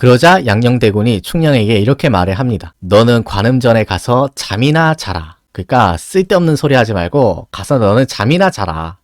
그러자 양녕대군이 충녕에게 이렇게 말을 합니다. 너는 관음전에 가서 잠이나 자라. 그러니까 쓸데없는 소리 하지 말고 가서 너는 잠이나 자라.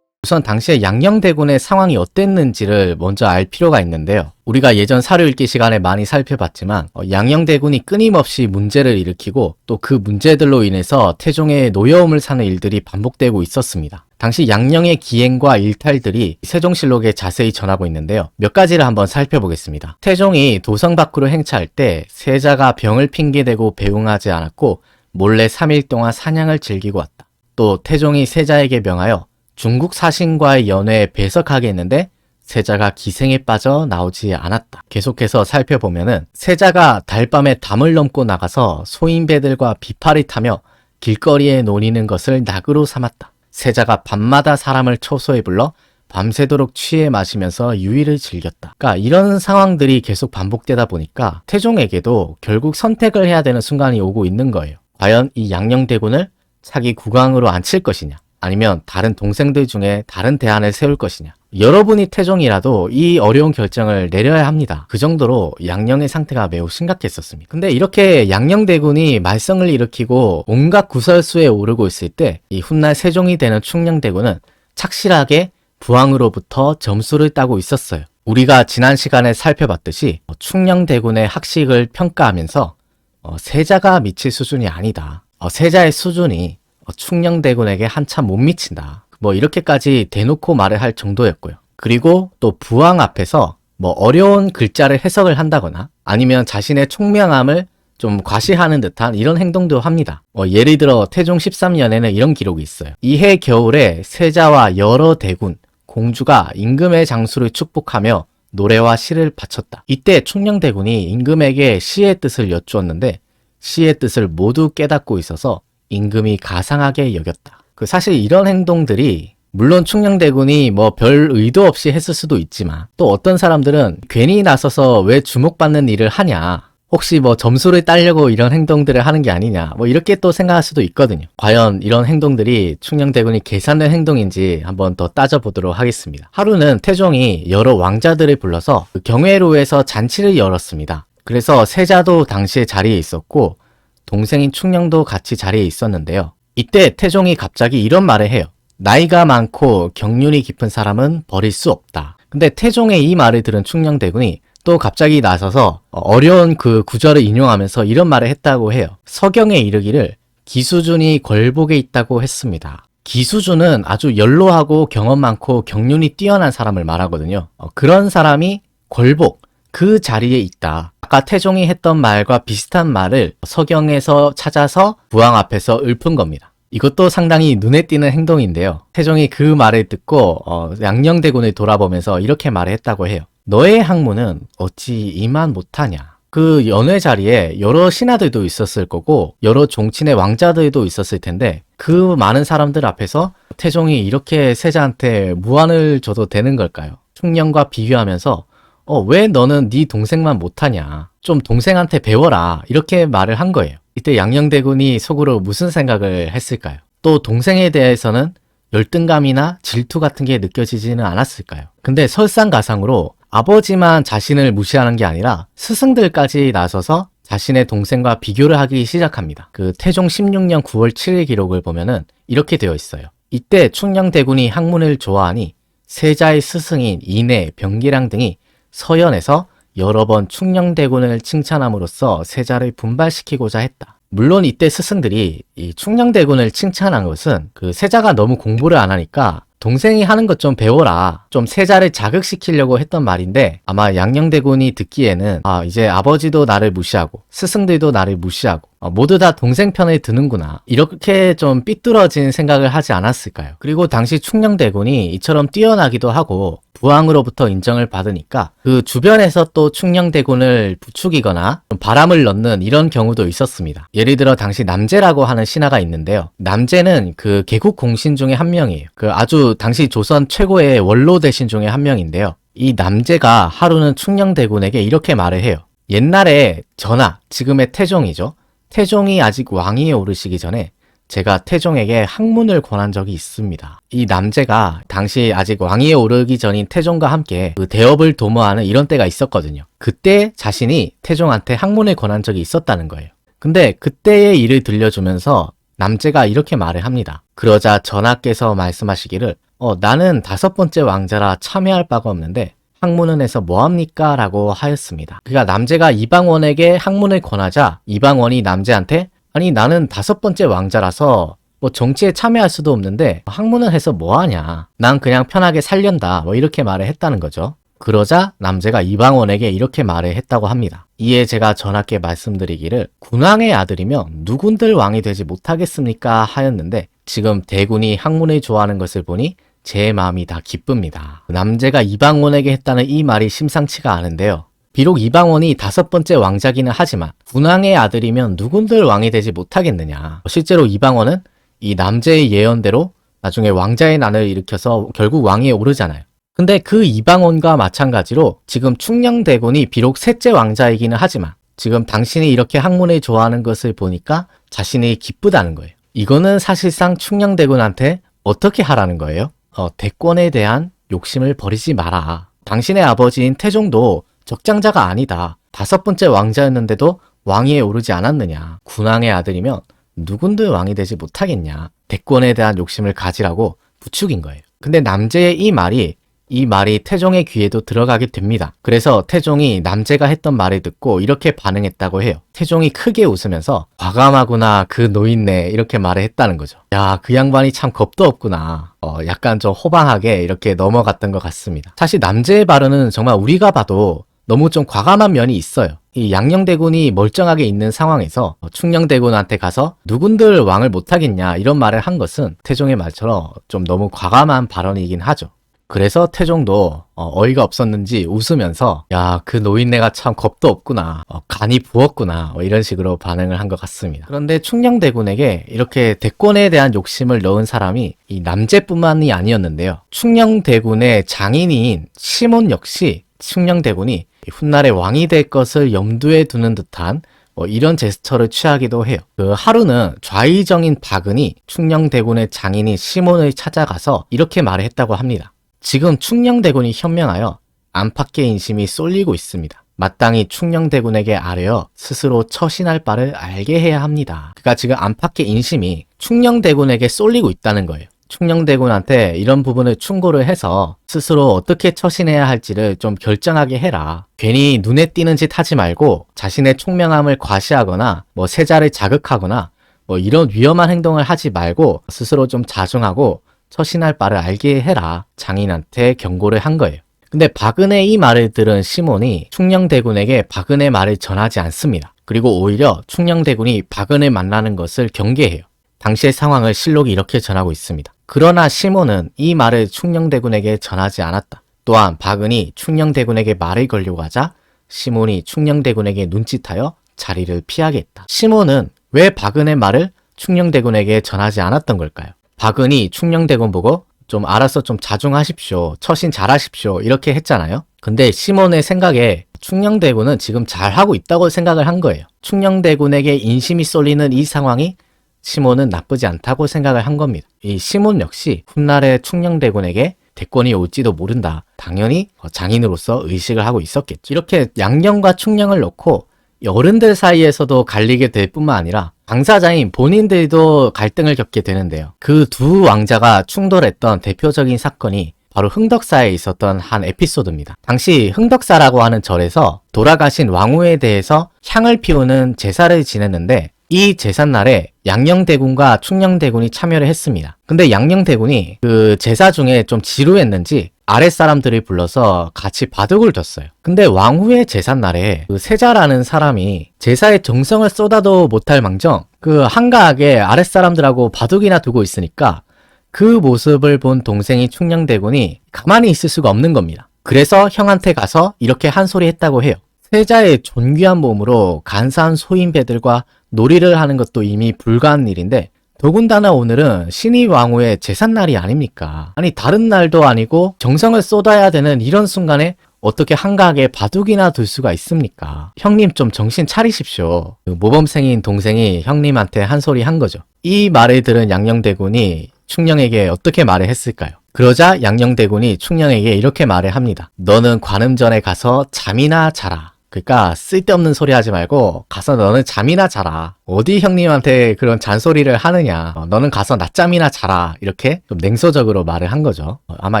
우선 당시에 양녕대군의 상황이 어땠는지를 먼저 알 필요가 있는데요. 우리가 예전 사료 읽기 시간에 많이 살펴봤지만 어, 양녕대군이 끊임없이 문제를 일으키고 또 그 문제들로 인해서 태종의 노여움을 사는 일들이 반복되고 있었습니다. 당시 양녕의 기행과 일탈들이 세종실록에 자세히 전하고 있는데요. 몇 가지를 한번 살펴보겠습니다. 태종이 도성 밖으로 행차할 때 세자가 병을 핑계대고 배웅하지 않았고 몰래 3일 동안 사냥을 즐기고 왔다. 또 태종이 세자에게 명하여 중국 사신과의 연회에 배석하게 했는데 세자가 기생에 빠져 나오지 않았다. 계속해서 살펴보면은 세자가 달밤에 담을 넘고 나가서 소인배들과 비파를 타며 길거리에 노니는 것을 낙으로 삼았다. 세자가 밤마다 사람을 초소에 불러 밤새도록 취해 마시면서 유의를 즐겼다. 그러니까 이런 상황들이 계속 반복되다 보니까 태종에게도 결국 선택을 해야 되는 순간이 오고 있는 거예요. 과연 이 양녕대군을 차기 국왕으로 앉힐 것이냐? 아니면 다른 동생들 중에 다른 대안을 세울 것이냐. 여러분이 태종이라도 이 어려운 결정을 내려야 합니다. 그 정도로 양녕의 상태가 매우 심각했었습니다. 근데 이렇게 양녕 대군이 말썽을 일으키고 온갖 구설수에 오르고 있을 때 이 훗날 세종이 되는 충녕 대군은 착실하게 부왕으로부터 점수를 따고 있었어요. 우리가 지난 시간에 살펴봤듯이 충녕 대군의 학식을 평가하면서 어, 세자가 미칠 수준이 아니다. 어, 세자의 수준이 어, 충녕대군에게 한참 못 미친다. 뭐 이렇게까지 대놓고 말을 할 정도였고요. 그리고 또 부왕 앞에서 뭐 어려운 글자를 해석을 한다거나 아니면 자신의 총명함을 좀 과시하는 듯한 이런 행동도 합니다. 어, 예를 들어 태종 13년에는 이런 기록이 있어요. 이해 겨울에 세자와 여러 대군, 공주가 임금의 장수를 축복하며 노래와 시를 바쳤다. 이때 충녕대군이 임금에게 시의 뜻을 여쭈었는데 시의 뜻을 모두 깨닫고 있어서 임금이 가상하게 여겼다. 그 사실 이런 행동들이 물론 충녕대군이 뭐 별 의도 없이 했을 수도 있지만 또 어떤 사람들은 괜히 나서서 왜 주목받는 일을 하냐 혹시 뭐 점수를 따려고 이런 행동들을 하는 게 아니냐 뭐 이렇게 또 생각할 수도 있거든요. 과연 이런 행동들이 충녕대군이 계산된 행동인지 한번 더 따져보도록 하겠습니다. 하루는 태종이 여러 왕자들을 불러서 그 경회로에서 잔치를 열었습니다. 그래서 세자도 당시에 자리에 있었고 동생인 충녕도 같이 자리에 있었는데요 이때 태종이 갑자기 이런 말을 해요. 나이가 많고 경륜이 깊은 사람은 버릴 수 없다. 근데 태종의 이 말을 들은 충녕대군이 또 갑자기 나서서 어려운 그 구절을 인용하면서 이런 말을 했다고 해요. 서경에 이르기를 기수준이 걸복에 있다고 했습니다. 기수준은 아주 연로하고 경험 많고 경륜이 뛰어난 사람을 말하거든요. 어, 그런 사람이 걸복, 그 자리에 있다. 아까 태종이 했던 말과 비슷한 말을 서경에서 찾아서 부왕 앞에서 읊은 겁니다. 이것도 상당히 눈에 띄는 행동인데요. 태종이 그 말을 듣고 어, 양녕대군을 돌아보면서 이렇게 말을 했다고 해요. 너의 학문은 어찌 이만 못하냐? 그 연회 자리에 여러 신하들도 있었을 거고 여러 종친의 왕자들도 있었을 텐데 그 많은 사람들 앞에서 태종이 이렇게 세자한테 무안을 줘도 되는 걸까요? 충령과 비교하면서 어, 왜 너는 네 동생만 못하냐? 좀 동생한테 배워라. 이렇게 말을 한 거예요. 이때 양녕대군이 속으로 무슨 생각을 했을까요? 또 동생에 대해서는 열등감이나 질투 같은 게 느껴지지는 않았을까요? 근데 설상가상으로 아버지만 자신을 무시하는 게 아니라 스승들까지 나서서 자신의 동생과 비교를 하기 시작합니다. 그 태종 16년 9월 7일 기록을 보면은 이렇게 되어 있어요. 이때 충녕대군이 학문을 좋아하니 세자의 스승인 인해, 병기랑 등이 서연에서 여러 번 충녕대군을 칭찬함으로써 세자를 분발시키고자 했다. 물론 이때 스승들이 이 충녕대군을 칭찬한 것은 그 세자가 너무 공부를 안 하니까 동생이 하는 것 좀 배워라. 좀 세자를 자극시키려고 했던 말인데 아마 양녕대군이 듣기에는 아 이제 아버지도 나를 무시하고 스승들도 나를 무시하고 어, 모두 다 동생 편을 드는구나. 이렇게 좀 삐뚤어진 생각을 하지 않았을까요? 그리고 당시 충녕대군이 이처럼 뛰어나기도 하고 부왕으로부터 인정을 받으니까 그 주변에서 또 충녕대군을 부추기거나 좀 바람을 넣는 이런 경우도 있었습니다. 예를 들어 당시 남제라고 하는 신하가 있는데요. 남제는 그 개국 공신 중에 한 명이에요. 그 아주 당시 조선 최고의 원로 대신 중에 한 명인데요. 이 남제가 하루는 충녕대군에게 이렇게 말을 해요. 옛날에 전하, 지금의 태종이죠. 태종이 아직 왕위에 오르시기 전에 제가 태종에게 학문을 권한 적이 있습니다. 이 남제가 당시 아직 왕위에 오르기 전인 태종과 함께 그 대업을 도모하는 이런 때가 있었거든요. 그때 자신이 태종한테 학문을 권한 적이 있었다는 거예요. 근데 그때의 일을 들려주면서 남제가 이렇게 말을 합니다. 그러자 전하께서 말씀하시기를 어, 나는 다섯 번째 왕자라 참여할 바가 없는데 학문은 해서 뭐합니까? 라고 하였습니다. 그러니까 남제가 이방원에게 학문을 권하자 이방원이 남제한테 아니 나는 다섯 번째 왕자라서 뭐 정치에 참여할 수도 없는데 학문을 해서 뭐하냐 난 그냥 편하게 살련다 뭐 이렇게 말을 했다는 거죠. 그러자 남제가 이방원에게 이렇게 말을 했다고 합니다. 이에 제가 전하께 말씀드리기를 군왕의 아들이면 누군들 왕이 되지 못하겠습니까 하였는데 지금 대군이 학문을 좋아하는 것을 보니 제 마음이 다 기쁩니다. 남제가 이방원에게 했다는 이 말이 심상치가 않은데요. 비록 이방원이 다섯 번째 왕자기는 하지만 군왕의 아들이면 누군들 왕이 되지 못하겠느냐. 실제로 이방원은 이 남제의 예언대로 나중에 왕자의 난을 일으켜서 결국 왕위에 오르잖아요. 근데 그 이방원과 마찬가지로 지금 충녕대군이 비록 셋째 왕자이기는 하지만 지금 당신이 이렇게 학문을 좋아하는 것을 보니까 자신이 기쁘다는 거예요. 이거는 사실상 충녕대군한테 어떻게 하라는 거예요? 어, 대권에 대한 욕심을 버리지 마라. 당신의 아버지인 태종도 적장자가 아니다. 다섯 번째 왕자였는데도 왕위에 오르지 않았느냐. 군왕의 아들이면 누군들 왕이 되지 못하겠냐. 대권에 대한 욕심을 가지라고 부축인 거예요. 근데 남제의 이 말이 이 말이 태종의 귀에도 들어가게 됩니다. 그래서 태종이 남제가 했던 말을 듣고 이렇게 반응했다고 해요. 태종이 크게 웃으면서 과감하구나 그 노인네 이렇게 말을 했다는 거죠. 야 그 양반이 참 겁도 없구나. 어, 약간 좀 호방하게 이렇게 넘어갔던 것 같습니다. 사실 남제의 발언은 정말 우리가 봐도 너무 좀 과감한 면이 있어요. 이 양녕대군이 멀쩡하게 있는 상황에서 충녕대군한테 가서 누군들 왕을 못하겠냐 이런 말을 한 것은 태종의 말처럼 좀 너무 과감한 발언이긴 하죠. 그래서 태종도 어, 이가 없었는지 웃으면서 야 그 노인네가 참 겁도 없구나 어, 간이 부었구나 뭐 이런 식으로 반응을 한 것 같습니다. 그런데 충녕대군에게 이렇게 대권에 대한 욕심을 넣은 사람이 이 남제뿐만이 아니었는데요. 충녕대군의 장인인 시몬 역시 충녕대군이 훗날에 왕이 될 것을 염두에 두는 듯한 뭐 이런 제스처를 취하기도 해요. 그 하루는 좌의정인 박은이 충녕대군의 장인인 시몬을 찾아가서 이렇게 말을 했다고 합니다. 지금 충녕대군이 현명하여 안팎의 인심이 쏠리고 있습니다. 마땅히 충녕대군에게 아뢰어 스스로 처신할 바를 알게 해야 합니다. 그러니까 지금 안팎의 인심이 충녕대군에게 쏠리고 있다는 거예요. 충녕대군한테 이런 부분을 충고를 해서 스스로 어떻게 처신해야 할지를 좀 결정하게 해라. 괜히 눈에 띄는 짓 하지 말고 자신의 총명함을 과시하거나 뭐 세자를 자극하거나 뭐 이런 위험한 행동을 하지 말고 스스로 좀 자중하고 처신할 바를 알게 해라. 장인한테 경고를 한 거예요. 근데 박은의 이 말을 들은 시몬이 충녕대군에게 박은의 말을 전하지 않습니다. 그리고 오히려 충녕대군이 박은을 만나는 것을 경계해요. 당시의 상황을 실록이 이렇게 전하고 있습니다. 그러나 시몬은 이 말을 충녕대군에게 전하지 않았다. 또한 박은이 충녕대군에게 말을 걸려고 하자 시몬이 충녕대군에게 눈짓하여 자리를 피하게 했다. 시몬은 왜 박은의 말을 충녕대군에게 전하지 않았던 걸까요? 박은이 충녕대군 보고 좀 알아서 좀 자중하십시오. 처신 잘하십시오. 이렇게 했잖아요. 근데 시몬의 생각에 충녕대군은 지금 잘하고 있다고 생각을 한 거예요. 충녕대군에게 인심이 쏠리는 이 상황이 시몬은 나쁘지 않다고 생각을 한 겁니다. 이 시몬 역시 훗날에 충녕대군에게 대권이 올지도 모른다. 당연히 장인으로서 의식을 하고 있었겠죠. 이렇게 양령과 충령을 놓고 어른들 사이에서도 갈리게 될 뿐만 아니라 당사자인 본인들도 갈등을 겪게 되는데요. 그 두 왕자가 충돌했던 대표적인 사건이 바로 흥덕사에 있었던 한 에피소드입니다. 당시 흥덕사라고 하는 절에서 돌아가신 왕후에 대해서 향을 피우는 제사를 지냈는데 이 제삿날에 양녕대군과 충녕대군이 참여를 했습니다. 근데 양녕대군이 그 제사 중에 좀 지루했는지 아랫사람들을 불러서 같이 바둑을 뒀어요. 근데 왕후의 제삿날에 그 세자라는 사람이 제사에 정성을 쏟아도 못할 망정 그 한가하게 아랫사람들하고 바둑이나 두고 있으니까 그 모습을 본 동생이 충녕대군이 가만히 있을 수가 없는 겁니다. 그래서 형한테 가서 이렇게 한 소리 했다고 해요. 세자의 존귀한 몸으로 간사한 소인배들과 놀이를 하는 것도 이미 불가한 일인데 더군다나 오늘은 신이 왕후의 제삿날이 아닙니까? 아니 다른 날도 아니고 정성을 쏟아야 되는 이런 순간에 어떻게 한가하게 바둑이나 둘 수가 있습니까? 형님 좀 정신 차리십시오. 그 모범생인 동생이 형님한테 한 소리 한 거죠. 이 말을 들은 양녕대군이 충령에게 어떻게 말을 했을까요? 그러자 양녕대군이 충령에게 이렇게 말을 합니다. 너는 관음전에 가서 잠이나 자라. 그러니까 쓸데없는 소리 하지 말고 가서 너는 잠이나 자라. 어디 형님한테 그런 잔소리를 하느냐. 어, 너는 가서 낮잠이나 자라. 이렇게 좀 냉소적으로 말을 한 거죠. 어, 아마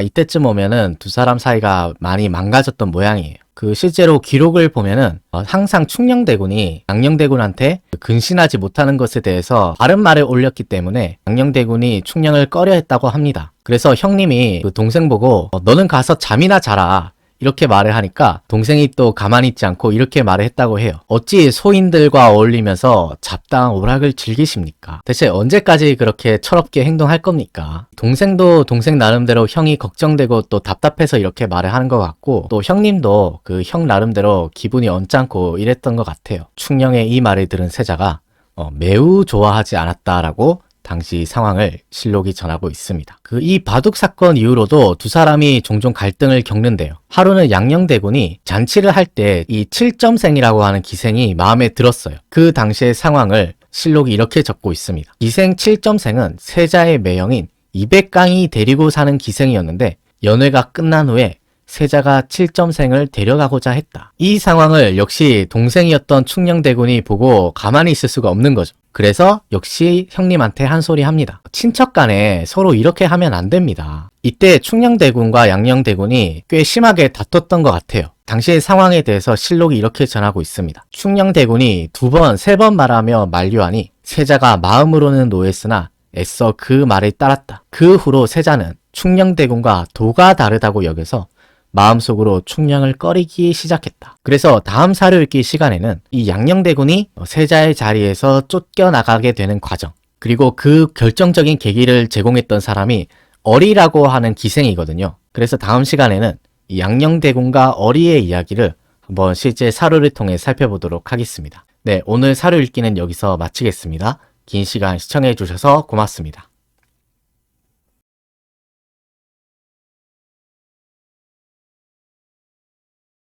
이때쯤 오면은 두 사람 사이가 많이 망가졌던 모양이에요. 그 실제로 기록을 보면은 어, 항상 충녕대군이 양녕대군한테 근신하지 못하는 것에 대해서 바른 말을 올렸기 때문에 양녕대군이 충녕을 꺼려했다고 합니다. 그래서 형님이 그 동생 보고 어, 너는 가서 잠이나 자라. 이렇게 말을 하니까 동생이 또 가만히 있지 않고 이렇게 말을 했다고 해요. 어찌 소인들과 어울리면서 잡다한 오락을 즐기십니까? 대체 언제까지 그렇게 철없게 행동할 겁니까? 동생도 동생 나름대로 형이 걱정되고 또 답답해서 이렇게 말을 하는 것 같고 또 형님도 그 형 나름대로 기분이 언짢고 이랬던 것 같아요. 충령의 이 말을 들은 세자가 어, 매우 좋아하지 않았다라고 당시 상황을 실록이 전하고 있습니다. 그 이 바둑 사건 이후로도 두 사람이 종종 갈등을 겪는데요. 하루는 양녕대군이 잔치를 할 때 이 7점생이라고 하는 기생이 마음에 들었어요. 그 당시의 상황을 실록이 이렇게 적고 있습니다. 기생 7점생은 세자의 매형인 이백강이 데리고 사는 기생이었는데 연회가 끝난 후에 세자가 7점생을 데려가고자 했다. 이 상황을 역시 동생이었던 충녕대군이 보고 가만히 있을 수가 없는 거죠. 그래서 역시 형님한테 한 소리 합니다. 친척 간에 서로 이렇게 하면 안 됩니다. 이때 충녕대군과 양녕대군이 꽤 심하게 다퉜던 것 같아요. 당시의 상황에 대해서 실록이 이렇게 전하고 있습니다. 충녕대군이 두 번, 세 번 말하며 만류하니 세자가 마음으로는 노했으나 애써 그 말을 따랐다. 그 후로 세자는 충녕대군과 도가 다르다고 여겨서 마음속으로 충령을 꺼리기 시작했다. 그래서 다음 사료 읽기 시간에는 이 양녕대군이 세자의 자리에서 쫓겨나가게 되는 과정, 그리고 그 결정적인 계기를 제공했던 사람이 어리라고 하는 기생이거든요. 그래서 다음 시간에는 이 양녕대군과 어리의 이야기를 한번 실제 사료를 통해 살펴보도록 하겠습니다. 네, 오늘 사료 읽기는 여기서 마치겠습니다. 긴 시간 시청해 주셔서 고맙습니다.